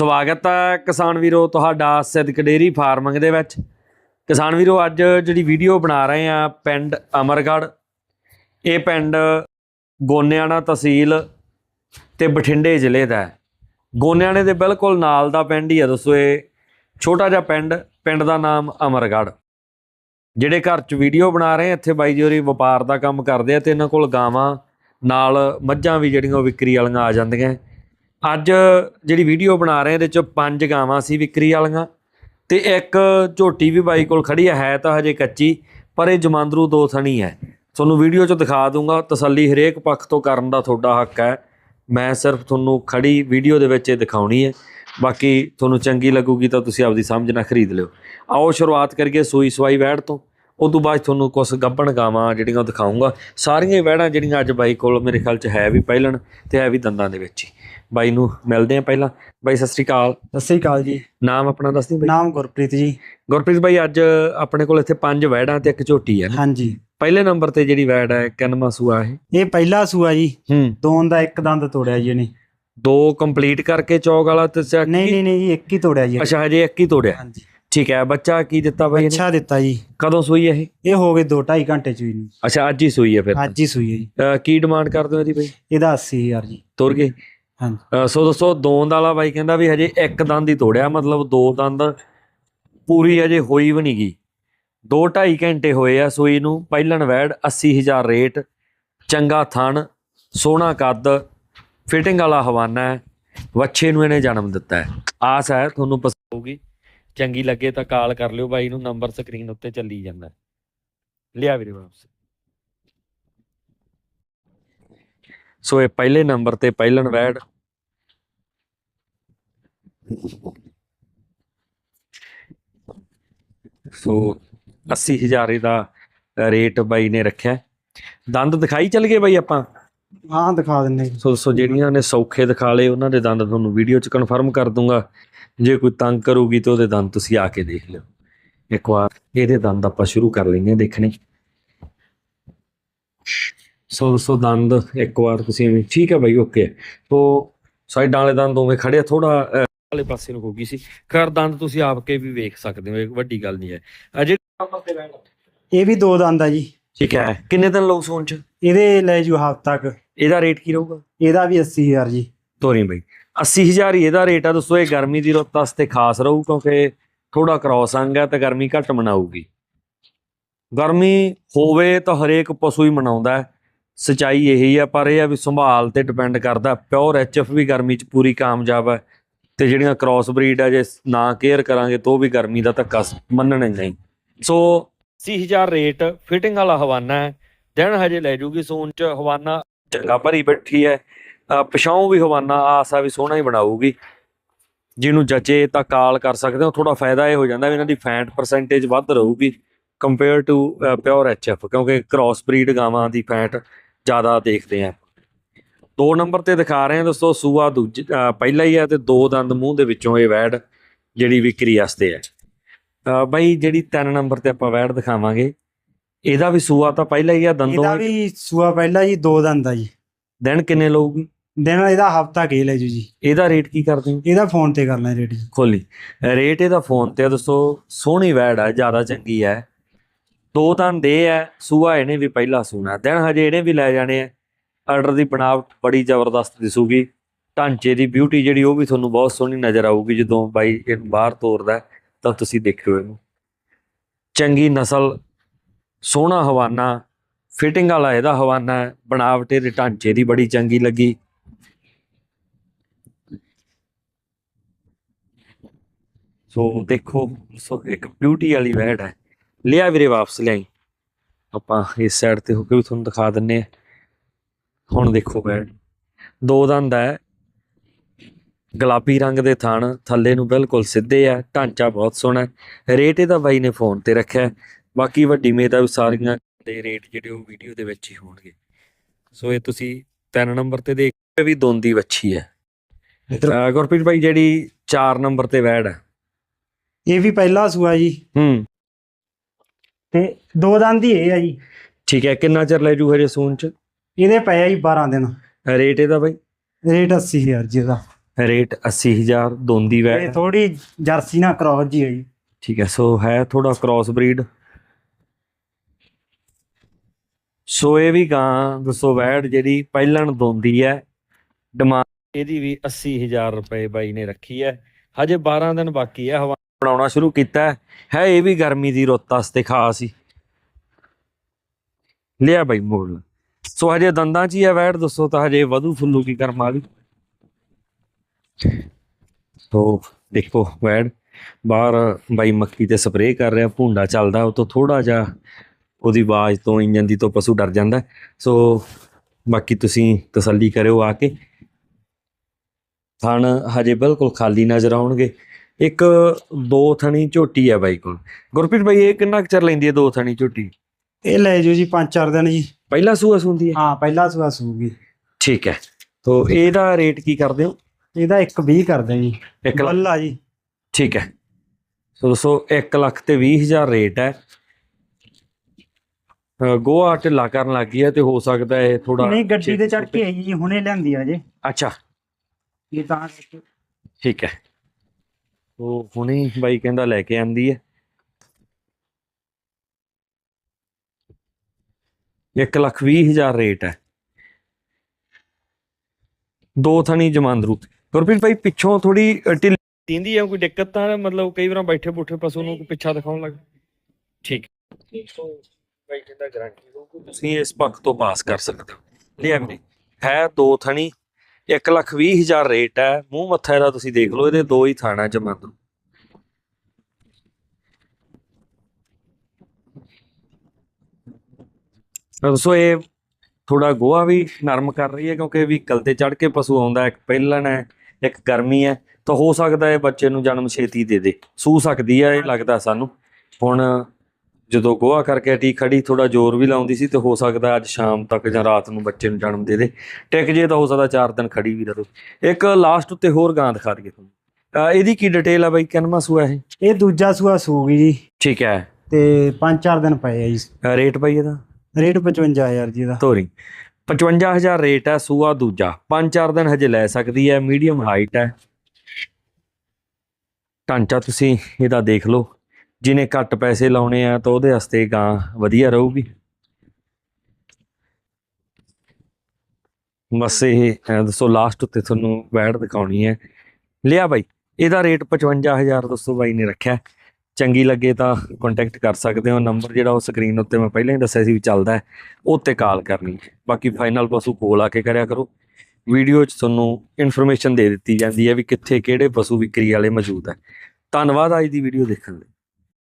ਸਵਾਗਤ ਹੈ ਕਿਸਾਨ ਵੀਰੋ ਤੁਹਾਡਾ ਸਿੱਧਕ ਡੇਰੀ ਫਾਰਮਿੰਗ ਦੇ ਵਿੱਚ। ਕਿਸਾਨ ਵੀਰੋ, ਅੱਜ ਜਿਹੜੀ ਵੀਡੀਓ ਬਣਾ ਰਹੇ ਆ ਪਿੰਡ ਅਮਰਗੜ੍ਹ, ਇਹ ਪਿੰਡ ਗੋਨਿਆਣਾ ਤਹਿਸੀਲ ਤੇ ਬਠਿੰਡੇ ਜ਼ਿਲ੍ਹੇ ਦਾ ਹੈ। ਗੋਨਿਆਣੇ ਦੇ ਬਿਲਕੁਲ ਨਾਲ ਦਾ ਪਿੰਡ ਹੀ ਆ ਦੋਸਤੋ ਇਹ, ਛੋਟਾ ਜਿਹਾ ਪਿੰਡ ਪਿੰਡ ਦਾ ਨਾਮ ਅਮਰਗੜ੍ਹ। ਜਿਹੜੇ ਘਰ 'ਚ ਵੀਡੀਓ ਬਣਾ ਰਹੇ ਇੱਥੇ ਬਾਈ ਜੀ ਹੋਰੀ ਵਪਾਰ ਦਾ ਕੰਮ ਕਰਦੇ ਆ ਤੇ ਇਹਨਾਂ ਕੋਲ ਗਾਵਾਂ, ਨਾਲ ਮੱਝਾਂ ਵੀ ਜਿਹੜੀਆਂ ਉਹ ਵਿਕਰੀ ਵਾਲੀਆਂ ਆ ਜਾਂਦੀਆਂ। ਅੱਜ ਜਿਹੜੀ ਵੀਡੀਓ ਬਣਾ ਰਹੇ ਇਹਦੇ ਚ ਪੰਜ ਗਾਵਾਂ ਸੀ ਵਿਕਰੀ ਵਾਲੀਆਂ ਤੇ ਇੱਕ ਝੋਟੀ ਵੀ ਬਾਈ ਕੋਲ ਖੜੀ ਹੈ ਤਾਂ ਹਜੇ ਕੱਚੀ, ਪਰ ਇਹ ਜਮਾਂਦਰੂ ਦੋ ਥਣੀ ਹੈ। ਤੁਹਾਨੂੰ ਵੀਡੀਓ ਚ ਦਿਖਾ ਦੂੰਗਾ, ਤਸੱਲੀ ਹਰੇਕ ਪੱਖ ਤੋਂ ਕਰਨ ਦਾ ਤੁਹਾਡਾ ਹੱਕ ਹੈ। ਮੈਂ ਸਿਰਫ ਤੁਹਾਨੂੰ ਖੜੀ ਵੀਡੀਓ ਦੇ ਵਿੱਚ ਇਹ ਦਿਖਾਉਣੀ ਹੈ। ਬਾਕੀ ਤੁਹਾਨੂੰ ਚੰਗੀ ਲੱਗੂਗੀ ਤਾਂ ਤੁਸੀਂ ਆਪਦੀ ਸਮਝ ਨਾਲ ਖਰੀਦ ਲਿਓ। ਆਓ ਸ਼ੁਰੂਆਤ ਕਰੀਏ ਸੂਈ ਸਵਾਈ ਵੈੜ ਤੋਂ। ਉਸ ਤੋਂ ਬਾਅਦ ਤੁਹਾਨੂੰ ਕੁਝ ਗੱਬਣ ਗਾਵਾਂ ਜਿਹੜੀਆਂ ਉਹ ਦਿਖਾਉਂਗਾ ਸਾਰੀਆਂ ਵਹਿੜਾਂ ਜਿਹੜੀਆਂ ਅੱਜ ਬਾਈ ਕੋਲ ਮੇਰੇ ਖਿਆਲ ਚ ਹੈ ਵੀ ਪਹਿਲਣ ਤੇ ਹੈ ਵੀ ਦੰਦਾਂ ਦੇ ਵਿੱਚ ਹੀ। ਬਾਈ ਨੂੰ ਮਿਲਦੇ ਆ ਪਹਿਲਾਂ। ਬਾਈ ਸਤਿ ਸ੍ਰੀ ਅਕਾਲ। ਸਤਿ ਸ੍ਰੀ ਅਕਾਲ ਜੀ। ਨਾਮ ਆਪਣਾ ਦੱਸ ਦਿਓ ਬਾਈ। ਨਾਮ ਗੁਰਪ੍ਰੀਤ ਜੀ। ਗੁਰਪ੍ਰੀਤ ਬਾਈ ਅੱਜ ਆਪਣੇ ਕੋਲ ਇੱਥੇ ਪੰਜ ਵੈੜਾਂ ਤੇ ਇੱਕ ਝੋਟੀ ਹੈ ਨਾ। ਹਾਂਜੀ। ਪਹਿਲੇ ਨੰਬਰ ਤੇ ਜਿਹੜੀ ਵੈੜ ਹੈ ਕਿੰਨਵਾਂ ਸੂਆ ਇਹ? ਇਹ ਪਹਿਲਾ ਸੂਆ ਜੀ। ਹੂੰ। ਦੋਨ ਦਾ ਇੱਕ ਦੰਦ ਤੋੜਿਆ ਜੀ ਇਹਨੇ। ਦੋ ਕੰਪਲੀਟ ਕਰਕੇ ਚੌਕ ਵਾਲਾ ਤੇ ਨਹੀਂ ਨਹੀਂ ਨਹੀਂ ਜੀ ਇੱਕ ਹੀ ਤੋੜਿਆ ਜੀ ਅੱਛਾ ਹਜੇ ਇੱਕ ਹੀ ਤੋੜਿਆ। ਹਾਂਜੀ। ਠੀਕ ਹੈ ਬੱਚਾ ਕੀ ਦਿੱਤਾ ਬਾਈ ਅੱਛਾ ਦਿੱਤਾ ਜੀ। ਕਦੋਂ ਸੂਈ ਹੈ ਇਹ? ਇਹ ਹੋ ਗਏ 2 2.5 ਘੰਟੇ ਚ ਵੀ ਨਹੀਂ ਅੱਛਾ ਅੱਜ ਹੀ ਸੂਈ ਹੈ ਫਿਰ। ਅੱਜ ਹੀ ਸੂਈ ਹੈ ਜੀ। ਕੀ ਡਿਮਾਂਡ ਕਰਦੇ ਹੋ ਇਹਦੀ ਬਾਈ? ਇਹਦਾ 80000 ਜੀ। ਤੁਰ ਗਏ। ਹਾਂਜੀ। ਅਹ ਸੋ ਦੋਸਤੋ ਦੋਂਦ ਵਾਲਾ ਬਾਈ ਕਹਿੰਦਾ ਵੀ ਹਜੇ ਇੱਕ ਦੰਦ ਹੀ ਤੋੜਿਆ, ਮਤਲਬ ਦੋ ਦੰਦ ਪੂਰੀ ਹਜੇ ਹੋਈ ਵੀ ਨਹੀਂ ਗਈ। 2.5 ਘੰਟੇ ਹੋਏ ਆ ਸੂਈ ਨੂੰ, ਪਹਿਲਣ ਵੈੜ 80000 ਰੇਟ, ਚੰਗਾ ਥਣ, ਸੋਹਣਾ ਕੱਦ, ਫਿਟਿੰਗ ਵਾਲਾ ਹਵਾਨਾ ਹੈ, ਵੱਛੇ ਨੂੰ ਇਹਨੇ ਜਨਮ ਦਿੱਤਾ ਹੈ। ਆਸ ਹੈ ਤੁਹਾਨੂੰ ਪਸੰਦ ਆਊਗੀ। ਚੰਗੀ ਲੱਗੇ ਤਾਂ ਕਾਲ ਕਰ ਲਿਓ ਬਾਈ ਨੂੰ, ਨੰਬਰ ਸਕਰੀਨ ਉੱਤੇ ਚੱਲੀ ਜਾਂਦਾ ਲਿਆ ਵੀਰੇ ਵਾਪਸ। ਸੋ ਇਹ ਪਹਿਲੇ ਨੰਬਰ ਤੇ ਪਹਿਲਣ ਵੈੜ ਸੋ 80000 ਇਹਦਾ ਰੇਟ ਬਾਈ ਨੇ ਰੱਖਿਆ। ਦੰਦ ਦਿਖਾਈ ਚੱਲ ਗਏ ਬਾਈ ਆਪਾਂ? ਹਾਂ ਦਿਖਾ ਦਿੰਨੇ। ਸੋ ਸੋ ਜਿਹੜੀਆਂ ਨੇ ਸੌਖੇ ਦਿਖਾ ਲਏ ਉਹਨਾਂ ਦੇ ਦੰਦ ਤੁਹਾਨੂੰ ਵੀਡੀਓ 'ਚ ਕਨਫਰਮ ਕਰ ਦੂੰਗਾ। ਜੇ ਕੋਈ ਤੰਗ ਕਰੂਗੀ ਤਾਂ ਉਹਦੇ ਦੰਦ ਤੁਸੀਂ ਆ ਕੇ ਦੇਖ ਲਿਓ। ਇੱਕ ਵਾਰ ਇਹਦੇ ਦੰਦ ਆਪਾਂ ਸ਼ੁਰੂ ਕਰ ਲੈਂਦੇ ਹਾਂ ਦੇਖਣੇ। ਸੋ ਸੋ ਦੰਦ ਇੱਕ ਵਾਰ ਤੁਸੀਂ ਠੀਕ ਹੈ ਬਾਈ ਓਕੇ ਸੋ ਸਾਈਡਾਂ ਵਾਲੇ ਦੰਦ ਉਵੇਂ ਖੜੇ ਥੋੜਾ ਵਾਲੇ ਪਾਸੇ ਨੂੰ ਹੋ ਗਈ ਸੀ। ਖੈਰ ਦੰਦ ਤੁਸੀਂ ਆਪ ਕੇ ਵੀ ਵੇਖ ਸਕਦੇ ਹੋ ਇਹ ਵੱਡੀ ਗੱਲ ਨਹੀਂ ਹੈ। ਅਜੇ ਇਹ ਵੀ ਦੋ ਦੰਦ ਆ ਜੀ। ਠੀਕ ਹੈ। ਕਿੰਨੇ ਦਿਨ ਲੋਕ ਸੋਨ ਚ? ਇਹਦੇ ਲੈ ਜੂ ਹਫ਼ਤਾ ਤੱਕ ਇਹਦਾ ਰੇਟ ਕੀ ਰਹੂਗਾ? ਇਹਦਾ ਵੀ 80000 ਜੀ। ਤੋਰੀ ਬਈ। 80000 ਹੀ ਇਹਦਾ ਰੇਟ ਆ ਦੋਸਤੋ ਇਹ ਗਰਮੀ ਦੀ ਰੁੱਤ ਵਾਸਤੇ ਖਾਸ ਰਹੂ ਕਿਉਂਕਿ ਥੋੜਾ ਕ੍ਰੋਸ ਅੰਗ ਹੈ ਤੇ ਗਰਮੀ ਘੱਟ ਮਨਾਊਗੀ। ਗਰਮੀ ਹੋਵੇ ਤਾਂ ਹਰੇਕ ਪਸ਼ੂ ਹੀ ਮਨਾਉਂਦਾ ਹੈ। ਸਚਾਈ ਇਹੀ ਆ ਪਰ ਇਹ ਆ ਵੀ ਸੰਭਾਲ ਤੇ ਡਿਪੈਂਡ ਕਰਦਾ। ਪਿਓਰ ਐਚਐਫ ਵੀ ਗਰਮੀ 'ਚ ਪੂਰੀ ਕਾਮਯਾਬ ਹੈ। ਤੇ ਜਿਹੜੀਆਂ ਕ੍ਰਾਸ ਬਰੀਡ ਆ ਜੇ ਨਾ ਕੇਅਰ ਕਰਾਂਗੇ ਤਾਂ ਉਹ ਵੀ ਗਰਮੀ ਦਾ ਧੱਕਾ ਮੰਨਣਾ ਹੀ ਨਹੀਂ ਸੋ 80000 ਰੇਟ ਫਿਟਿੰਗ ਵਾਲਾ ਹਵਾਨਾ ਹੈ। ਦਿਨ ਹਜੇ ਲੈ ਜੂਗੀ ਸੂਨ 'ਚ ਹਵਾਨਾ ਚੰਗਾ ਭਰੀ ਬੈਠੀ ਹੈ। ਅ, ਵੀ ਹਵਾਨਾ ਆਸਾ ਵੀ ਸੋਹਣਾ ਹੀ ਬਣਾਊਗੀ। ਜਿਹਨੂੰ ਜਚੇ ਤਾਂ ਕਾਲ ਕਰ ਸਕਦੇ ਹੋ ਥੋੜਾ ਫਾਇਦਾ ਇਹ ਹੋ ਜਾਂਦਾ ਵੀ ਇਹਨਾਂ ਦੀ ਫੈਟ ਪਰਸੈਂਟੇਜ ਵੱਧ ਰਹੂਗੀ ਕੰਪੇਅਰ ਟੂ ਪਿਓਰ ਐਚਐਫ ਕਿਉਂਕਿ ਕ੍ਰਾਸ ਬਰੀਡ ਗਾਵਾਂ ਦੀ ਫੈਟ ਜ਼ਿਆਦਾ ਦੇਖਦੇ ਆ। ਦੋ ਨੰਬਰ ਤੇ ਦਿਖਾ ਰਹੇ ਹਾਂ ਦੋਸਤੋ ਸੂਆ ਦੂਜ ਪਹਿਲਾ ਹੀ ਹੈ ਤੇ ਦੋ ਦੰਦ ਮੂੰਹ ਦੇ ਵਿੱਚੋਂ ਇਹ ਵੈੜ ਜਿਹੜੀ ਵਿਕਰੀ ਵਾਸਤੇ ਹੈ ਬਾਈ ਜਿਹੜੀ ਤਿੰਨ ਨੰਬਰ ਤੇ ਆਪਾਂ ਵੈੜ ਦਿਖਾਵਾਂਗੇ ਇਹਦਾ ਵੀ ਸੂਆ ਤਾਂ ਪਹਿਲਾ ਹੀ ਆ ਦੰਦੋਂ ਇਹਦਾ ਵੀ ਸੂਆ ਪਹਿਲਾ ਜੀ ਦੋ ਦੰਦ ਆ ਜੀ। ਦਿਨ ਕਿੰਨੇ ਲਊਗੀ? ਦਿਨ ਇਹਦਾ ਹਫ਼ਤਾ ਕੇ ਲੈ ਜੂ ਜੀ। ਇਹਦਾ ਰੇਟ ਕੀ ਕਰਦੇ ਹੋ ਇਹਦਾ ਫੋਨ ਤੇ ਕਰਨਾ ਰੇਡੀ ਖੋਲੀ। ਰੇਟ ਇਹਦਾ ਫੋਨ ਤੇ ਆ ਦੋਸਤੋ ਸੋਹਣੀ ਵੈੜ ਆ ਜ਼ਿਆਦਾ ਚੰਗੀ ਹੈ ਦੋ ਤਾਂ ਦੇ ਹੈ ਸੂਆ ਇਹਨੇ ਵੀ ਪਹਿਲਾ ਸੂਣਾ। ਦਿਨ ਹਜੇ ਇਹਨੇ ਵੀ ਲੈ ਜਾਣੇ ਆ। ਆਰਡਰ ਦੀ ਬਣਾਵਟ ਬੜੀ ਜ਼ਬਰਦਸਤ ਦਿਸੂਗੀ। ਢਾਂਚੇ ਦੀ ਬਿਊਟੀ ਜਿਹੜੀ ਉਹ ਵੀ ਤੁਹਾਨੂੰ ਬਹੁਤ ਸੋਹਣੀ ਨਜ਼ਰ ਆਊਗੀ ਜਦੋਂ ਬਾਈ ਇਹ ਬਾਹਰ ਤੋਰਦਾ ਤਾਂ ਤੁਸੀਂ ਦੇਖਿਓ ਇਹਨੂੰ। ਚੰਗੀ ਨਸਲ ਸੋਹਣਾ ਹਵਾਨਾ ਫਿਟਿੰਗ ਵਾਲਾ ਇਹਦਾ ਹਵਾਨਾ ਹੈ, ਬਣਾਵਟ ਇਹਦੇ ਢਾਂਚੇ ਦੀ ਬੜੀ ਚੰਗੀ ਲੱਗੀ। ਸੋ ਦੇਖੋ ਸੋ ਇੱਕ ਬਿਊਟੀ ਵਾਲੀ ਵੈੜ ਹੈ। ਲਿਆ ਵੀਰੇ ਵਾਪਸ ਲਿਆਈ। ਆਪਾਂ ਇਸ ਸਾਈਡ ਤੇ ਹੋ ਕੇ ਵੀ ਤੁਹਾਨੂੰ ਦਿਖਾ ਦਿੰਨੇ ਆ ਹੁਣ ਦੇਖੋ ਵੈੜ ਦੋ ਦੰਦ ਹੈ। ਗੁਲਾਬੀ ਰੰਗ ਦੇ ਥਣ ਥੱਲੇ ਨੂੰ ਬਿਲਕੁਲ ਸਿੱਧੇ ਆ ਢਾਂਚਾ ਬਹੁਤ ਸੋਹਣਾ ਹੈ। ਰੇਟ ਇਹਦਾ ਬਾਈ ਨੇ ਫੋਨ ਤੇ ਰੱਖਿਆ। ਬਾਕੀ ਵੱਡੀ ਮੇਦ ਵੀ ਸਾਰੀਆਂ ਦੇ ਰੇਟ ਜਿਹੜੇ ਉਹ ਵੀਡੀਓ ਦੇ ਵਿੱਚ ਹੀ ਹੋਣਗੇ। ਸੋ ਇਹ ਤੁਸੀਂ ਤਿੰਨ ਨੰਬਰ ਤੇ ਦੇਖ ਵੀ ਦੋਂਦੀ ਵੱਛੀ ਹੈ। ਗੁਰਪ੍ਰੀਤ ਭਾਈ ਜਿਹੜੀ 4 ਨੰਬਰ ਤੇ ਵੈੜ ਹੈ। ਇਹ ਵੀ ਪਹਿਲਾ ਸੂਆ ਜੀ। ਹੂੰ। ਤੇ ਦੋ ਦੰਦ ਹੀ ਇਹ ਆ ਜੀ। ਠੀਕ ਹੈ ਕਿੰਨਾ ਚਿਰ ਲੈ ਜੂ ਹਜੇ ਸੂਨ ਚ? ਇਹਦੇ ਪਏ ਆ ਜੀ 12 ਦਿਨ। ਰੇਟ ਇਹਦਾ ਬਾਈ? ਰੇਟ 80000 ਜੀ ਇਹਦਾ। ਰੇਟ 80000 ਦੋਂਦੀ ਵੈ ਇਹ ਥੋੜੀ ਜਰਸੀ ਨਾਲ ਕ੍ਰੋਸ ਜੀ ਹੈ ਜੀ। ਠੀਕ ਹੈ ਸੋ ਹੈ ਥੋੜਾ ਕ੍ਰਾਸ ਬਰੀਡ ਸੋ ਇਹ ਵੀ ਗਾਂ ਦੱਸੋ ਵੈੜ ਜਿਹੜੀ ਪਹਿਲਣ ਦੋਂਦੀ ਹੈ ਡਿਮਾਂਡ ਇਹਦੀ ਵੀ 80000 ਰੁਪਏ ਬਾਈ ਨੇ ਰੱਖੀ ਹੈ। ਹਜੇ 12 ਦਿਨ ਬਾਕੀ ਹੈ ਹਵਾ ਬਣਾਉਣਾ ਸ਼ੁਰੂ ਕੀਤਾ ਹੈ। ਹੈ ਇਹ ਵੀ ਗਰਮੀ ਦੀ ਰੁੱਤ ਵਾਸਤੇ ਖਾਸ ਹੀ। ਲਿਆ ਬਾਈ ਮੋੜ ਲਾ ਸੋ ਹਜੇ ਦੰਦਾਂ 'ਚ ਹੀ ਹੈ ਵੈੜ, ਦੱਸੋ ਤਾਂ ਹਜੇ ਵਧੂ ਫੁੱਲੂ ਕੀ ਕਰਮ ਵਾਲੀ ਸੋ ਦੇਖੋ ਵੈੜ, ਬਾਹਰ ਬਾਈ ਮੱਕੀ ਤੇ ਸਪਰੇਅ ਕਰ ਰਿਹਾ, ਭੁੰਡਾ ਚੱਲਦਾ ਉਹ ਤੋਂ ਥੋੜਾ ਜਿਹਾ ਉਹਦੀ ਆਵਾਜ਼ ਤੋਂ ਇੰਜਨ ਦੀ ਤੋਂ ਪਸ਼ੂ ਡਰ ਜਾਂਦਾ। ਸੋ ਬਾਕੀ ਤੁਸੀਂ ਤਸੱਲੀ ਕਰਿਓ ਆ ਕੇ। ਥਣ ਹਜੇ ਬਿਲਕੁਲ ਖਾਲੀ ਨਜ਼ਰ ਆਉਣਗੇ। ਇੱਕ ਦੋ ਥਣੀ ਝੋਟੀ ਹੈ ਬਾਈ ਕੋਲ। ਗੁਰਪ੍ਰੀਤ ਬਾਈ, ਇਹ ਕਿੰਨਾ ਕੁ ਚਿਰ ਲੈਂਦੀ ਹੈ ਦੋ ਥਣੀ ਝੋਟੀ? ਇਹ ਲੈ ਜਾਓ ਜੀ 5-4 ਦਿਨ ਜੀ। ਪਹਿਲਾ ਸੂਆ ਸੁੰਦੀ ਹੈ? ਹਾਂ ਪਹਿਲਾ ਸੁਆ ਸੂਗੀ। ਠੀਕ ਹੈ। ਤੋ ਇਹਦਾ ਰੇਟ ਕੀ ਕਰਦੇ ਹੋ? ਇਹਦਾ 120 ਕਰਦੇ ਜੀ। ਇੱਕ ਲੱਖ। ਬੱਲਾ ਜੀ। ਠੀਕ ਹੈ। ਸੋ ਦੋਸਤੋ 1 ਲੱਖ ਤੇ 20000 ਰੇਟ ਹੈ। ਗੋਆ ਢਿੱਲਾ ਕਰਨ ਲੱਗੀ ਹੈ ਤੇ ਹੋ ਸਕਦਾ ਹੈ ਥੋੜਾ ਨਹੀਂ ਗੱਡੀ ਤੇ ਚੜ ਕੇ ਆਈ ਜੀ ਹੁਣੇ ਲਿਆਂਦੀ ਆ ਜੇ। ਅੱਛਾ। ਇਹ ਤਾਂ ਠੀਕ ਹੈ। ਉਹ ਹੁਣੇ ਬਾਈ ਕਹਿੰਦਾ ਲੈ ਕੇ ਆਂਦੀ ਹੈ। 1 ਲੱਖ 20000 ਰੇਟ ਹੈ। ਦੋ ਥਣੀ ਜਮਾਂਦਰੂ। ਗੁਰਪ੍ਰੀਤ ਭਾਈ ਪਿੱਛੋਂ ਥੋੜੀ ਢਿੱਲੀ ਹੈ ਕੋਈ ਦਿੱਕਤ ਤਾਂ ਮਤਲਬ ਕਈ ਵਾਰ ਬੈਠੇ ਬੁੱਠੇ ਪਸ਼ੂ ਨੂੰ ਕੋਈ ਪਿੱਛਾ ਦਿਖਾਉਣ ਲੱਗ ਠੀਕ। ਕਹਿੰਦਾ ਗਾਰੰਟੀ ਹੋਊਗੀ। ਤੁਸੀਂ ਇਸ ਪੱਖ ਤੋਂ ਪਾਸ ਕਰ ਸਕਦੇ ਹੋ। ਲਿਆ ਵੀਰੇ। ਹੈ ਦੋ ਥਣੀ 1 ਲੱਖ 20 ਹਜ਼ਾਰ ਰੇਟ ਹੈ। ਮੂੰਹ ਮੱਥਾ ਇਹਦਾ ਤੁਸੀਂ ਦੇਖ ਲਓ ਇਹਦੇ ਦੋ ਹੀ ਥਾਣਾ ਜਮਾਂਦਰੂ। ਸੋ ਇਹ ਥੋੜਾ ਗੋਹਾ ਵੀ ਨਰਮ ਕਰ ਰਹੀ ਹੈ ਕਿਉਂਕਿ ਵਹੀਕਲ ਤੇ ਚੜ ਕੇ ਪਸ਼ੂ ਆਉਂਦਾ ਇੱਕ ਪਹਿਲਣ ਹੈ ਇੱਕ ਗਰਮੀ ਹੈ ਤਾਂ ਹੋ ਸਕਦਾ ਹੈ ਬੱਚੇ ਨੂੰ ਜਨਮ ਛੇਤੀ ਦੇ ਦੇ। ਸੂ ਸਕਦੀ ਹੈ ਇਹ ਲੱਗਦਾ ਸਾਨੂੰ। ਹੁਣ ਜਦੋਂ ਗੋਹਾ ਕਰਕੇ ਹਟੀ ਖੜੀ ਥੋੜਾ ਜ਼ੋਰ ਵੀ ਲਾਉਂਦੀ ਸੀ ਤੇ ਹੋ ਸਕਦਾ ਅੱਜ ਸ਼ਾਮ ਤੱਕ ਜਾਂ ਰਾਤ ਨੂੰ ਬੱਚੇ ਨੂੰ ਜਨਮ ਦੇ ਦੇ। ਟਿਕ ਜੇ ਤਾਂ ਹੋ ਸਕਦਾ 4 ਦਿਨ ਖੜੀ ਵੀ ਰਹੇ ਇੱਕ ਲਾਸਟ ਉੱਤੇ ਹੋਰ ਗਾਂ ਦਿਖਾ ਦਈਏ ਤੁਹਾਨੂੰ। ਇਹਦੀ ਕੀ ਡਿਟੇਲ ਆ ਬਾਈ? ਕਿੰਨਵਾਂ ਸੂਆ ਇਹ? ਇਹ ਦੂਜਾ ਸੁਆ ਸੂਗੀ ਜੀ। ਠੀਕ ਹੈ। ਤੇ 5-4 ਦਿਨ ਪਏ ਆ ਜੀ। ਰੇਟ ਬਾਈ ਇਹਦਾ? ਰੇਟ 55000 ਜੀ ਦਾ। ਤੋਰੀ 55000 ਰੇਟ ਹੈ, ਸੂਆ ਦੂਜਾ। 5-4 ਦਿਨ ਹਜੇ ਲੈ ਸਕਦੀ ਹੈ ਮੀਡੀਅਮ ਹਾਈਟ ਹੈ। ਢਾਂਚਾ ਤੁਸੀਂ ਇਹਦਾ ਦੇਖ ਲਓ। ਜਿਹਨੇ ਘੱਟ ਪੈਸੇ ਲਾਉਣੇ ਆ, ਤਾਂ ਉਹਦੇ ਵਾਸਤੇ ਗਾਂ ਵਧੀਆ ਰਹੂਗੀ। ਬਸ ਇਹ ਦੱਸੋ ਲਾਸਟ ਉੱਤੇ ਤੁਹਾਨੂੰ ਵੈੜ ਦਿਖਾਉਣੀ ਹੈ। ਲਿਆ ਬਾਈ, ਇਹਦਾ ਰੇਟ 55000 ਦੱਸੋ ਬਾਈ ਨੇ ਰੱਖਿਆ। ਚੰਗੀ ਲੱਗੇ ਤਾਂ ਕੰਟੈਕਟ ਕਰ ਸਕਦੇ ਹੋ। ਨੰਬਰ ਜਿਹੜਾ ਉਹ ਸਕਰੀਨ ਉੱਤੇ ਮੈਂ ਪਹਿਲਾਂ ਹੀ ਦੱਸਿਆ ਸੀ ਵੀ ਚੱਲਦਾ ਹੈ, ਉਹ ਤੇ ਕਾਲ ਕਰਨੀ। ਬਾਕੀ ਫਾਈਨਲ ਪਸ਼ੂ ਕੋਲ ਆ ਕੇ ਕਰਿਆ ਕਰੋ। ਵੀਡੀਓ 'ਚ ਤੁਹਾਨੂੰ ਇਨਫੋਰਮੇਸ਼ਨ ਦੇ ਦਿੱਤੀ ਜਾਂਦੀ ਹੈ ਵੀ ਕਿੱਥੇ ਕਿਹੜੇ ਪਸ਼ੂ ਵਿਕਰੀ ਵਾਲੇ ਮੌਜੂਦ ਹੈ। ਧੰਨਵਾਦ ਅੱਜ ਦੀ ਵੀਡੀਓ ਦੇਖਣ ਲਈ।